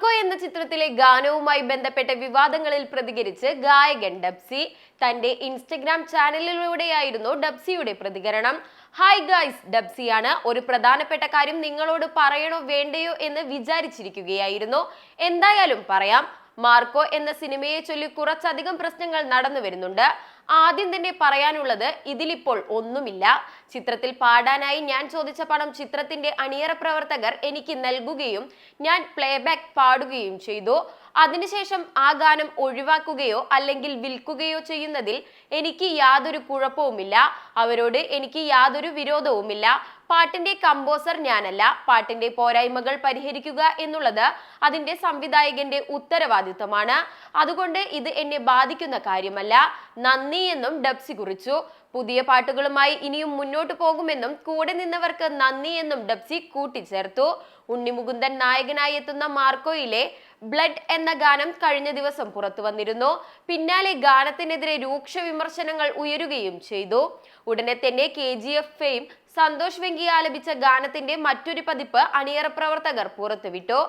Marco എന്ന ചിത്രത്തിലെ ഗാനവുമായി ബന്ധപ്പെട്ട വിവാദങ്ങളിൽ പ്രതികരിച്ച് ഗായകൻ ഡബ്സി തന്റെ ഇൻസ്റ്റഗ്രാം ചാനലിലൂടെയായിരുന്നു ഡബ്സിയുടെ പ്രതികരണം. ഹായ് ഗായ്സ് ഡബ്സിയാണ്. ഒരു പ്രധാനപ്പെട്ട കാര്യം നിങ്ങളോട് പറയണോ വേണ്ടയോ എന്ന് വിചാരിച്ചിരിക്കുകയായിരുന്നു. എന്തായാലും പറയാം മാർക്കോ എന്ന സിനിമയെ ചൊല്ലി കുറച്ചധികം പ്രശ്നങ്ങൾ നടന്നു വരുന്നുണ്ട് ആദ്യം തന്നെ പറയാനുള്ളത് ഇതിലിപ്പോൾ ഒന്നുമില്ല. ചിത്രത്തിൽ പാടാനായി ഞാൻ ചോദിച്ച പണം ചിത്രത്തിന്റെ അണിയറ പ്രവർത്തകർ എനിക്ക് നൽകുകയും ഞാൻ പ്ലേബാക്ക് പാടുകയും ചെയ്തു. അതിനുശേഷം ആ ഗാനം ഒഴിവാക്കുകയോ അല്ലെങ്കിൽ വിൽക്കുകയോ ചെയ്യുന്നതിൽ എനിക്ക് യാതൊരു കുഴപ്പവുമില്ല. അവരോട് എനിക്ക് യാതൊരു വിരോധവുമില്ല. പാട്ടിന്റെ കമ്പോസർ ഞാനല്ല. പാട്ടിന്റെ പോരായ്മകൾ പരിഹരിക്കുക എന്നുള്ളത് അതിന്റെ സംവിധായകന്റെ ഉത്തരവാദിത്തമാണ് അതുകൊണ്ട് ഇത് എന്നെ ബാധിക്കുന്ന കാര്യമല്ല. നന്ദി എന്നും ഡബ്സി കുറിച്ചു. പുതിയ പാട്ടുകളുമായി ഇനിയും മുന്നോട്ട് പോകുമെന്നും കൂടെ നിന്നവർക്ക് നന്ദി എന്നും ഡബ്സി കൂട്ടിച്ചേർത്തു. ഉണ്ണിമുകുന്ദൻ നായകനായി എത്തുന്ന മാർക്കോയിലെ ബ്ലഡ് എന്ന ഗാനം കഴിഞ്ഞ ദിവസം പുറത്തു വന്നിരുന്നു. പിന്നാലെ ഗാനത്തിനെതിരെ രൂക്ഷ വിമർശനങ്ങൾ ഉയരുകയും ചെയ്തു. ഉടനെ തന്നെ K G F fame Santhosh Venky ആലപിച്ച ഗാനത്തിന്റെ മറ്റൊരു പതിപ്പ് അണിയറ പ്രവർത്തകർ പുറത്തുവിട്ടു.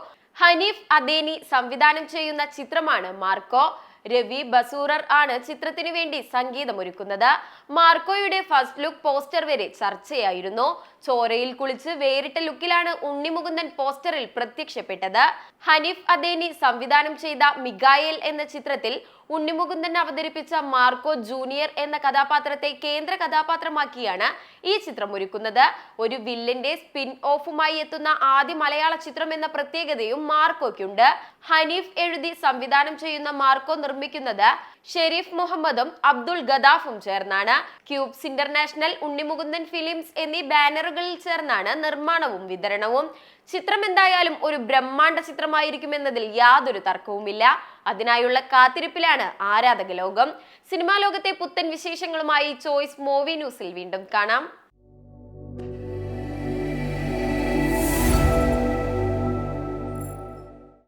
ഹനീഫ് അദേനി സംവിധാനം ചെയ്യുന്ന ചിത്രമാണ് മാർക്കോ. രവി ബസൂറർ ആണ് ചിത്രത്തിന് വേണ്ടി സംഗീതമൊരുക്കുന്നത്. മാർക്കോയുടെ ഫസ്റ്റ് ലുക്ക് പോസ്റ്റർ വരെ ചർച്ചയായിരുന്നു. ചോരയിൽ കുളിച്ച് വേറിട്ട ലുക്കിലാണ് ഉണ്ണിമുകുന്ദൻ പോസ്റ്ററിൽ പ്രത്യക്ഷപ്പെട്ടത്. ഹനീഫ് അദേനി സംവിധാനം ചെയ്ത മിഗായേൽ എന്ന ചിത്രത്തിൽ ഉണ്ണിമുകുന്ദൻ അവതരിപ്പിച്ച മാർക്കോ ജൂനിയർ എന്ന കഥാപാത്രത്തെ കേന്ദ്ര കഥാപാത്രമാക്കിയാണ് ഈ ചിത്രം ഒരുക്കുന്നത്. ഒരു വില്ലന്റെ സ്പിൻ ഓഫുമായി എത്തുന്ന ആദ്യ മലയാള ചിത്രം എന്ന പ്രത്യേകതയും മാർക്കോയ്ക്കുണ്ട്. ഹനീഫ് എഴുതി സംവിധാനം ചെയ്യുന്ന മാർക്കോ നിർമ്മിക്കുന്നത് ഷെരീഫ് മുഹമ്മദും അബ്ദുൾ ഗദാഫും ചേർന്നാണ്. ക്യൂബ്സ് ഇന്റർനാഷണൽ ഉണ്ണിമുകുന്ദൻ ഫിലിംസ് എന്നീ ബാനറുകളിൽ ചേർന്നാണ് നിർമ്മാണവും വിതരണവും. ചിത്രം എന്തായാലും ഒരു ബ്രഹ്മാണ്ഡ ചിത്രമായിരിക്കുമെന്നതിൽ യാതൊരു തർക്കവുമില്ല. അതിനായുള്ള കാത്തിരിപ്പിലാണ് ആരാധക ലോകം സിനിമാ ലോകത്തെ പുത്തൻ വിശേഷങ്ങളുമായി ചോയ്സ് മൂവി ന്യൂസിൽ വീണ്ടും കാണാം.